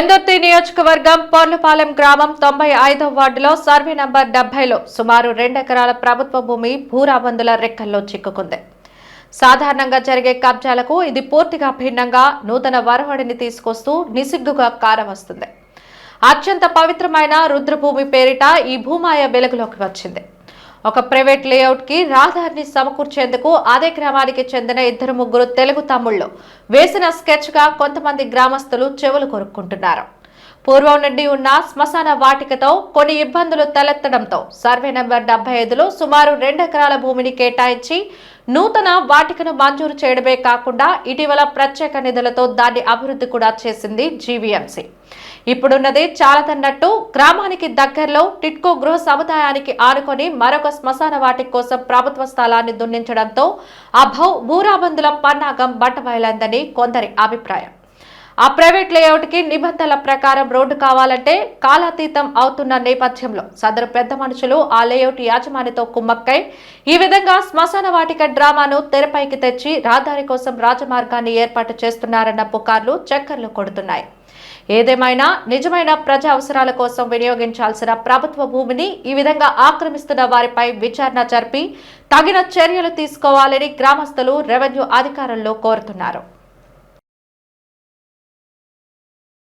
పెందుర్తి నియోజకవర్గం పొర్లపాలెం గ్రామం తొంభై ఐదవ వార్డులో సర్వే నంబర్ డెబ్బైలో సుమారు రెండెకరాల ప్రభుత్వ భూమి భూరాబందుల రెక్కల్లో చిక్కుకుంది. సాధారణంగా జరిగే కబ్జాలకు ఇది పూర్తిగా భిన్నంగా నూతన వరవడిని తీసుకొస్తూ నిసిగ్గుగా కారవస్తుంది అత్యంత పవిత్రమైన రుద్రభూమి పేరిట ఈ భూమాయ వెలుగులోకి వచ్చింది. ఒక ప్రైవేట్ లేఅవుట్కి రహదారిని సమకూర్చేందుకు అదే గ్రామానికి చెందిన ఇద్దరు ముగ్గురు తెలుగు తమ్ముళ్ళు. వేసిన స్కెచ్గా కొంతమంది గ్రామస్తులు చెవులు కొరుక్కుంటున్నారు. పూర్వం నుండి ఉన్న శ్మశాన వాటికతో కొన్ని ఇబ్బందులు తలెత్తడంతో సర్వే నెంబర్ డెబ్బై ఐదులో సుమారు రెండు ఎకరాల భూమిని కేటాయించి నూతన వాటికను మంజూరు చేయడమే కాకుండా ఇటీవల ప్రత్యేక నిధులతో దాన్ని అభివృద్ధి కూడా చేసింది జీవీఎంసీ ఇప్పుడున్నది చాలదన్నట్టు గ్రామానికి దగ్గరలో టిట్కో గృహ సముదాయానికి ఆనుకొని మరొక శ్మశాన వాటి కోసం ప్రభుత్వ స్థలాన్ని దున్నించడంతో అభౌ భూ భూరాబందుల పన్నాగం బట్టబయలందని కొందరి అభిప్రాయం. ఆ ప్రైవేట్ లేఅవుట్కి నిబంధనల ప్రకారం రోడ్డు కావాలంటే కాలాతీతం అవుతున్న నేపథ్యంలో సదరు పెద్ద మనుషులు ఆ లేఅవుట్ యాజమానితో కుమ్మక్కై ఈ విధంగా శ్మశాన వాటిక డ్రామాను తెరపైకి తెచ్చి రహదారి కోసం రాజమార్గాన్ని ఏర్పాటు చేస్తున్నారన్న పుకార్లు చక్కర్లు కొడుతున్నాయి. ఏదేమైనా నిజమైన ప్రజా అవసరాల కోసం వినియోగించాల్సిన ప్రభుత్వ భూమిని ఈ విధంగా ఆక్రమిస్తున్న వారిపై విచారణ జరిపి తగిన చర్యలు తీసుకోవాలని గ్రామస్తులు రెవెన్యూ అధికారుల్లో కోరుతున్నారు.